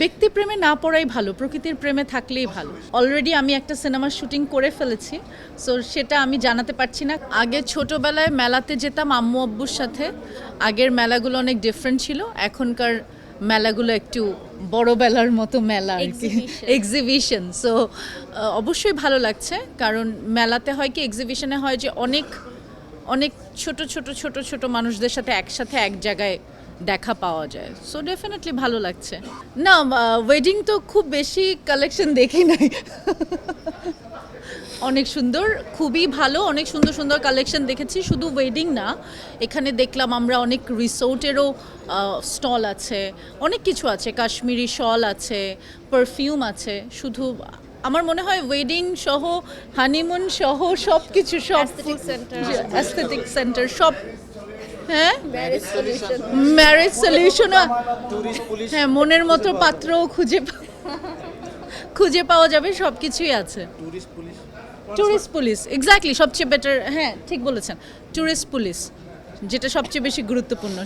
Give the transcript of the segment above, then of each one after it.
ব্যক্তি প্রেমে না পড়াই ভালো প্রকৃতির প্রেমে থাকলেই ভালো। অলরেডি আমি একটা সিনেমার শুটিং করে ফেলেছি সো সেটা আমি জানাতে পারছি না। আগে ছোটবেলায় মেলাতে যেতাম আম্মু আব্বুর সাথে আগের মেলাগুলো অনেক ডিফারেন্ট ছিল এখনকার মেলাগুলো একটু বড় বেলার মতো মেলা আর কি। এক্সিবিশন সো অবশ্যই ভালো লাগছে কারণ মেলাতে হয় কি এক্সিবিশনে হয় যে অনেক অনেক ছোট ছোট ছোট ছোট মানুষদের সাথে একসাথে এক জায়গায় দেখা পাওয়া যায়। সো ডেফিনেটলি ভালো লাগছে। না ওয়েডিং তো খুব বেশি কালেকশন দেখি নাই। অনেক সুন্দর খুবই ভালো অনেক সুন্দর সুন্দর কালেকশন দেখেছি। শুধু ওয়েডিং না এখানে দেখলাম আমরা অনেক রিসোর্টেরও স্টল আছে। অনেক কিছু আছে কাশ্মীরি শল আছে পারফিউম আছে। শুধু আমার মনে হয় ওয়েডিং সহ হানিমুন সহ সব কিছু সব Aesthetic অ্যাস্থেটিক সেন্টার সব হ্যাঁ? ম্যারেজ সলিউশন হ্যাঁ মনের মতো পাত্রও খুঁজে খুঁজে পাওয়া যাবে সব কিছুই আছে ট্যুরিস্ট পুলিশ এক্স্যাক্টলি সবচেয়ে বেটার হ্যাঁ ঠিক বলেছেন। ট্যুরিস্ট পুলিশ যেটা সবচেয়ে বেশি গুরুত্বপূর্ণ।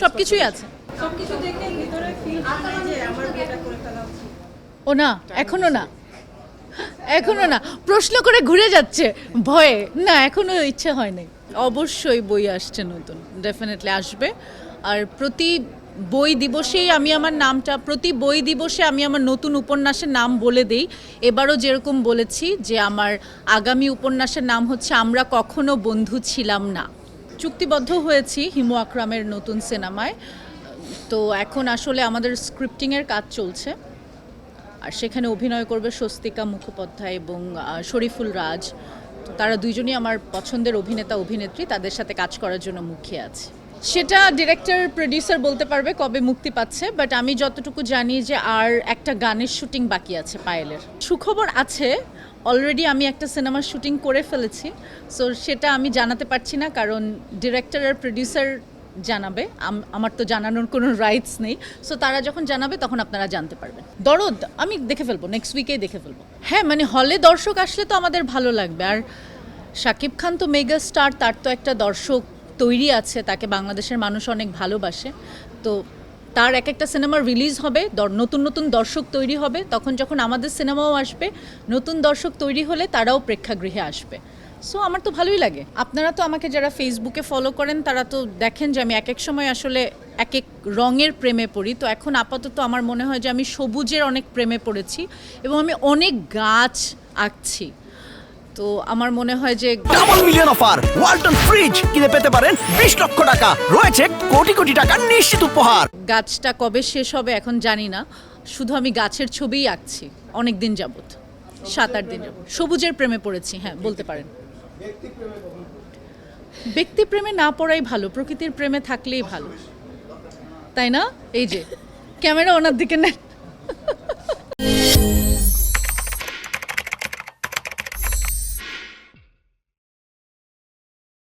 সব কিছুই আছে। সবকিছু দেখে ভিতরে ফিল হয় যে আমার বিয়েটা করে ফেলা উচিত। ও না এখনও না। এখনও না, প্রশ্ন করে ঘুরে যাচ্ছে, ভয়ে। না, এখনও ইচ্ছে হয়নি। অবশ্যই বই আসছে নতুন ডেফিনেটলি আসবে। আর প্রতি বই দিবসেই আমি আমার নামটা, প্রতি বই দিবসে আমি আমার নতুন উপন্যাসের নাম বলে দেই। এবারও যেরকম বলেছি যে আমার আগামী উপন্যাসের নাম হচ্ছে আমরা কখনো বন্ধু ছিলাম না। চুক্তিবদ্ধ হয়েছি হিমু আকরামের নতুন সিনেমায়। তো এখন আসলে আমাদের স্ক্রিপ্টিংয়ের কাজ চলছে। আর সেখানে অভিনয় করবে স্বস্তিকা মুখোপাধ্যায় এবং শরীফুল রাজ। তারা দুইজনই আমার পছন্দের অভিনেতা, অভিনেত্রী, তাদের সাথে কাজ করার জন্য মুখিয়ে আছে। সেটা ডিরেক্টর প্রডিউসার বলতে পারবে কবে মুক্তি পাচ্ছে বাট আমি যতটুকু জানি যে আর একটা গানের শুটিং বাকি আছে পায়েলের। সুখবর আছে অলরেডি আমি একটা সিনেমার শুটিং করে ফেলেছি সো সেটা আমি জানাতে পারছি না, কারণ ডিরেক্টর আর প্রডিউসার জানাবে। আমার তো জানানোর কোনো রাইটস নেই। সো তারা যখন জানাবে, তখন আপনারা জানতে পারবেন। দরদ, আমি দেখে ফেলব নেক্সট উইকেই দেখে ফেলব। হ্যাঁ মানে হলে দর্শক আসলে তো আমাদের ভালো লাগবে। আর শাকিব খান তো মেগা স্টার তার তো একটা দর্শক তৈরি আছে, তাকে বাংলাদেশের মানুষ অনেক ভালোবাসে। তো তার এক একটা সিনেমা রিলিজ হবে নতুন নতুন দর্শক তৈরি হবে। তখন যখন আমাদের সিনেমাও আসবে, নতুন দর্শক তৈরি হলে তারাও প্রেক্ষাগৃহে আসবে। সো আমার তো ভালোই লাগে। আপনারা তো আমাকে যারা ফেসবুকে ফলো করেন তারা তো দেখেন যে আমি এক এক সময় আসলে এক এক রঙের প্রেমে পড়ি। তো এখন আপাতত আমার মনে হয় যে আমি সবুজের অনেক প্রেমে পড়েছি এবং আমি অনেক গাছ আঁকছি। তো আমার মনে হয় যে double million offer Walton fridge কিনে পেতে পারেন বিশ লক্ষ টাকা। রয়েছে কোটি কোটি টাকার নিশ্চিত উপহার। গাছটা কবে শেষ হবে এখন জানি না। শুধু আমি গাছের ছবিই আঁকছি অনেক দিন যাবত সাত আট দিন যাবত সবুজের প্রেমে পড়েছি হ্যাঁ বলতে পারেন। ব্যক্তি প্রেমে না পড়াই ভালো, প্রকৃতির প্রেমে থাকলেই ভালো। তাই না? এই যে, ক্যামেরা ওনার দিকে নেন।